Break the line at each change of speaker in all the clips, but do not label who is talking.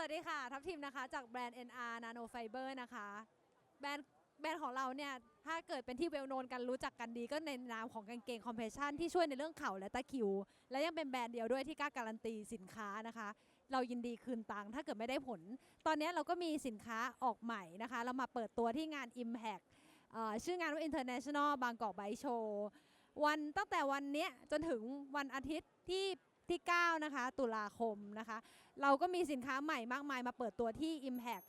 วัสดีค่ะ ทัพทีมนะคะ จากแบรนด์ NR Nano Fiber นะคะ แบรนด์แบรนด์ของเราเนี่ย ถ้าเกิดเป็นที่เวลโนนกันรู้จักกันดีก็ในนามของกางเกงคอมเพรสชันที่ช่วยในเรื่องเข่าและตะคิว และยังเป็นแบรนด์เดียวด้วยที่กล้าการันตีสินค้านะคะ เรายินดีคืนตังค์ถ้าเกิดไม่ได้ผล ตอนนี้เราก็มีสินค้าออกใหม่นะคะ เรามาเปิดตัวที่งาน Impact เอ่อชื่องานว่า International บางกอกไบโชว์วันตั้งแต่วันนี้จนถึงวันอาทิตย์ที่ ที่ 9 นะคะ ตุลาคมนะคะ เราก็มีสินค้าใหม่มากมายมาเปิดตัวที่ Impact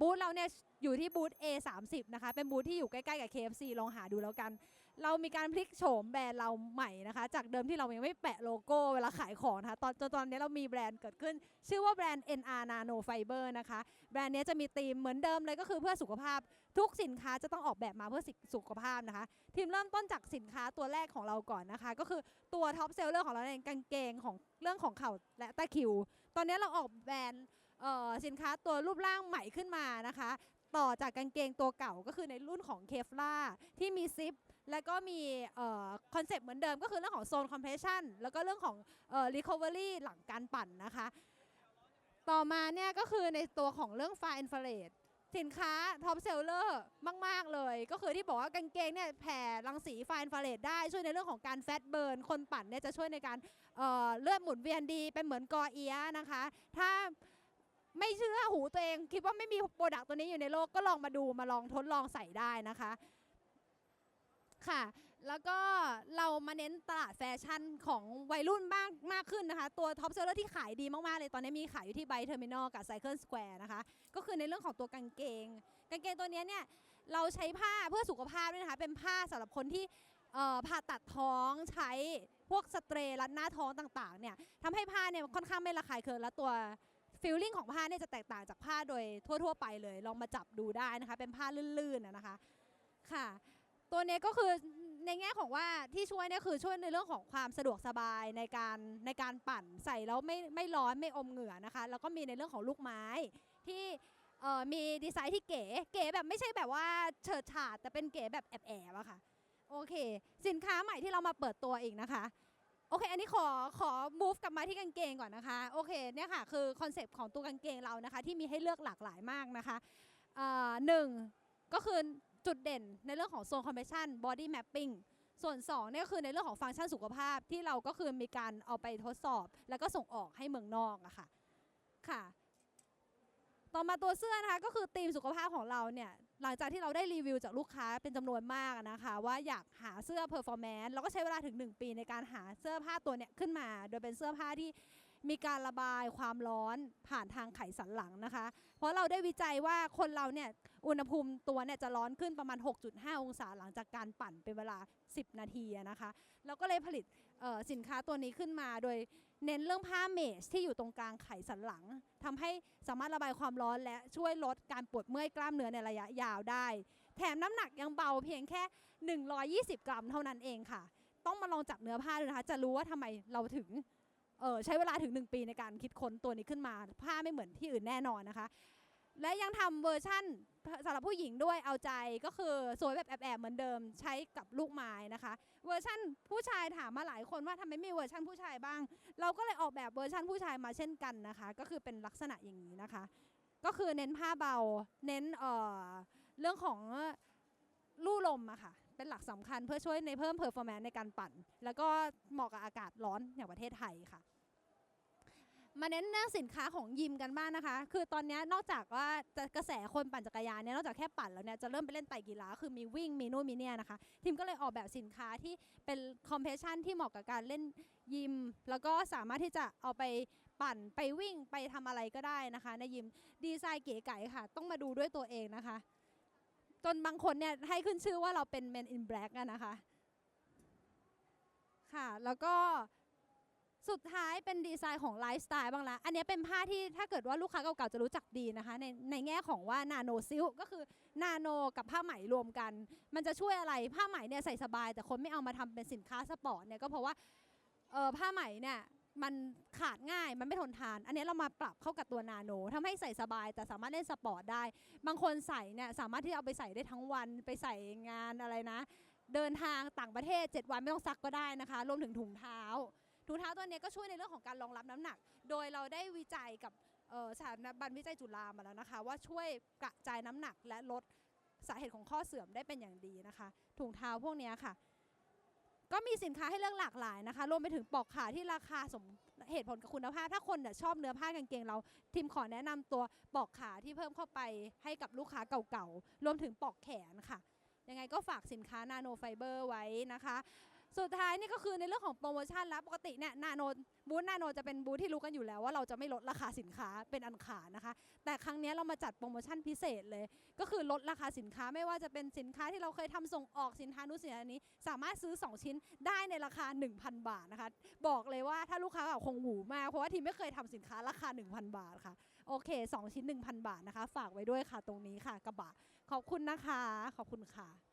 บูธเราเนี่ยอยู่ที่บูธ A30 นะคะ เป็นบูธที่อยู่ใกล้ ๆ กับ KFC ลองหาดูแล้วกัน เรามีการพลิกโฉมแบรนด์เราใหม่นะคะ จากเดิมที่เรายังไม่แปะโลโก้เวลาขายของนะคะตอนจนตอนนี้เรามีแบรนด์เกิดขึ้น ชื่อว่าแบรนด์ NR Nano Fiber นะคะ แบรนด์นี้จะมีธีมเหมือนเดิมเลยก็คือเพื่อสุขภาพ ทุกสินค้าจะต้องออกแบบมาเพื่อสุขภาพนะคะ ทีมเริ่มต้นจากสินค้าตัวแรกของเราก่อนนะคะ ก็คือตัวท็อปเซลเลอร์ของเราในกางเกงของเรื่องของเข่าและตะคิว ตอนนี้เราออกแบรนด์สินค้าตัวรูปร่างใหม่ขึ้นมานะคะ ต่อจากกางเกงตัวเก่าก็คือในรุ่นของเคฟล่าที่มีซิปแล้วก็มีคอนเซปต์เหมือนเดิมก็คือเรื่องของโซนคอมเพรสชันแล้วก็เรื่องของเอ่อ recovery หลังการปั่นนะคะ ต่อมาเนี่ยก็คือในตัวของเรื่องไฟอินฟราเรดสินค้าท็อปเซลเลอร์มาก ๆ เลย ก็คือที่บอกว่ากางเกงเนี่ยแผ่รังสีไฟอินฟราเรดได้ช่วยในเรื่องของการแฟตเบิร์น คนปั่นเนี่ยจะช่วยในการเเลือดหมุนเวียนดีเป็นเหมือนกอเอียนะคะ ถ้า ไม่เชื่อหูตัวเองคิดว่าไม่มีโปรดักต์ตัวนี้อยู่ในโลกก็ลองมาดูมาลองทดลองใส่ได้นะคะค่ะ แล้วก็เรามาเน้นตลาดแฟชั่นของวัยรุ่นมากมากขึ้นนะคะ ตัวท็อปเซลเลอร์ที่ขายดีมาก ๆ เลย ตอนนี้มีขายอยู่ที่ไบเทอร์มินอลกับไซเคิลสแควร์นะคะ ก็คือในเรื่องของตัวกางเกง กางเกงตัวนี้เนี่ย เราใช้ผ้าเพื่อสุขภาพด้วยนะคะ เป็นผ้าสำหรับคนที่ผ่าตัดท้องใช้พวกสเตรรัดหน้าท้องต่าง ๆ เนี่ยทำให้ผ้าเนี่ยค่อนข้างไม่ระคายเคืองและตัว ฟิลลิ่งของผ้าเนี่ยจะแตกต่างจากผ้าโดยทั่ว ๆ ไปเลย ลองมาจับดูได้นะคะ เป็นผ้าลื่นๆนะคะค่ะ ตัวเนี้ยก็คือในแง่ของว่าที่ช่วยเนี่ยคือช่วยในเรื่องของความสะดวกสบายในการในการปั่นใส่แล้วไม่ไม่ร้อนไม่อมเหงื่อนะคะ แล้วก็มีในเรื่องของลูกไม้ที่มีดีไซน์ที่เก๋เก๋แบบไม่ใช่แบบว่าเฉิดฉาดแต่เป็นเก๋แบบแอบแอบอะค่ะโอเค สินค้าใหม่ที่เรามาเปิดตัวอีกนะคะ โอเค อันนี้ขอขอ move กลับมาที่กางเกงก่อนนะคะ โอเค เนี่ยค่ะ คือคอนเซปต์ของตัวกางเกงเรานะคะ ที่มีให้เลือกหลากหลายมากนะคะหนึ่งก็คือจุดเด่นในเรื่องของโซนคอมเพรสชัน body mapping ส่วน2เนี่ยก็คือในเรื่องของฟังก์ชันสุขภาพที่เราก็คือมีการเอาไปทดสอบ แล้วก็ส่งออกให้เมืองนอกอะค่ะค่ะ ต่อมาตัวเสื้อนะคะก็คือธีมสุขภาพของเราเนี่ย หลังจากที่เราได้รีวิวจากลูกค้าเป็นจำนวนมากนะคะ ว่าอยากหาเสื้อเพอร์ฟอร์แมนซ์เราก็ใช้เวลาถึง 1 ปีในการหาเสื้อผ้าตัวเนี้ยขึ้นมา โดยเป็นเสื้อผ้าที่มีการระบายความร้อนผ่านทางไขสันหลังนะคะ เพราะเราได้วิจัยว่าคนเราเนี่ยอุณหภูมิตัวเนี่ยจะร้อนขึ้นประมาณ 6.5 องศาหลังจากการปั่นเป็นเวลา 10 นาทีนะคะเราก็เลยผลิตสินค้าตัวนี้ขึ้นมา โดยเน้นเรื่องผ้าเมชที่อยู่ตรงกลางไขสันหลังทำให้สามารถระบายความร้อนและช่วยลดการปวดเมื่อยกล้ามเนื้อในระยะยาวได้ แถมน้ำหนักยังเบาเพียงแค่ 120 กรัมเท่านั้นเองค่ะ ต้องมาลองจับเนื้อผ้าดูนะคะ จะรู้ว่าทำไมเราถึงเออใช้เวลาถึง 1 ปีในการคิดค้นตัวนี้ขึ้นมาผ้าไม่เหมือนที่อื่นแน่นอนนะคะ และยังทำเวอร์ชั่นสำหรับผู้หญิงด้วยเอาใจก็คือสวยแบบแอบๆเหมือนเดิมใช้กับลูกไม้นะคะ เวอร์ชั่นผู้ชายถามมาหลายคนว่าทำไมไม่มีเวอร์ชั่นผู้ชายบ้าง เราก็เลยออกแบบเวอร์ชั่นผู้ชายมาเช่นกันนะคะ ก็คือเป็นลักษณะอย่างนี้นะคะ ก็คือเน้นผ้าเบาเน้นเอ่อ เรื่องของลู่ลมอะค่ะ เป็นหลักสำคัญเพื่อช่วยในเพิ่มเพอร์ฟอร์แมนซ์ในการปั่น แล้วก็เหมาะกับอากาศร้อนอย่างประเทศไทยค่ะ มาเน้นเรื่องสินค้าของยิมกันบ้างนะคะ คือตอนนี้นอกจากว่าจะกระแสคนปั่นจักรยานเนี่ยนอกจากแค่ปั่นแล้วเนี่ยจะเริ่มไปเล่นไตรกีฬาคือมีวิ่งมีนู่นมีเนี่ยนะคะ ทีมก็เลยออกแบบสินค้าที่เป็นคอมเพรสชันที่เหมาะกับการเล่นยิม แล้วก็สามารถที่จะเอาไปปั่นไปวิ่งไปทำอะไรก็ได้นะคะ ในยิมดีไซน์เก๋ไก๋ค่ะ ต้องมาดูด้วยตัวเองนะคะ จนบางคนเนี่ยให้ขึ้นชื่อว่าเราเป็น Men in Black อะนะคะ ค่ะ แล้วก็สุดท้ายเป็นดีไซน์ของไลฟ์สไตล์บ้างละ อันนี้เป็นผ้าที่ถ้าเกิดว่าลูกค้าเก่าๆจะรู้จักดีนะคะ ในในแง่ของว่านาโนซิลก็คือนาโนกับผ้าไหมรวมกัน มันจะช่วยอะไรผ้าไหมเนี่ยใส่สบาย แต่คนไม่เอามาทำเป็นสินค้าสปอร์ตเนี่ยก็เพราะว่าเออผ้าไหมเนี่ย มันขาดง่ายมันไม่ทนทาน อันนี้เรามาปรับเข้ากับตัวนาโนทำให้ใส่สบายแต่สามารถเล่นสปอร์ตได้ บางคนใส่เนี่ยสามารถที่เอาไปใส่ได้ทั้งวันไปใส่งานอะไรนะ เดินทางต่างประเทศ 7 วันไม่ต้องซักก็ได้นะคะรวมถึงถุงเท้า ถุงเท้าตัวนี้ก็ช่วยในเรื่องของการรองรับน้ำหนัก โดยเราได้วิจัยกับสถาบันวิจัยจุฬามาแล้วนะคะ ว่าช่วยกระจายน้ำหนักและลดสาเหตุของข้อเสื่อมได้เป็นอย่างดีนะคะ ถุงเท้าพวกนี้ค่ะ ก็มีสินค้าให้เลือกหลากหลายนะคะรวมไปถึงปลอกขาที่ราคาสมเหตุผลกับคุณภาพ ถ้าคนเนี่ยชอบเนื้อผ้ากางเกงเราทีมขอแนะนำตัวปลอกขาที่เพิ่มเข้าไปให้กับลูกค้าเก่าๆรวมถึงปลอกแขนค่ะ ยังไงก็ฝากสินค้านาโนไฟเบอร์ไว้นะคะ สุดท้ายนี่ก็คือในเรื่องของโปรโมชั่นแล้วปกติเนี่ยนาโนบูธนาโนจะเป็นบูธที่รู้กันอยู่แล้วว่าเราจะไม่ลดราคาสินค้าเป็นอันขาดนะคะ แต่ครั้งนี้เรามาจัดโปรโมชั่นพิเศษเลย ก็คือลดราคาสินค้าไม่ว่าจะเป็นสินค้าที่เราเคยทำส่งออกสินค้านู้นสินค้านี้ สามารถซื้อ 2 ชิ้นได้ในราคา 1,000 บาทนะคะ บอกเลยว่าถ้าลูกค้าเก่าคงหูมากเพราะว่าทีมไม่เคยทำสินค้าราคา 1,000 บาทค่ะโอเค 2 ชิ้น 1,000 บาทนะคะ ฝากไว้ด้วยค่ะตรงนี้ค่ะกระบะขอบคุณนะคะ ขอบคุณค่ะ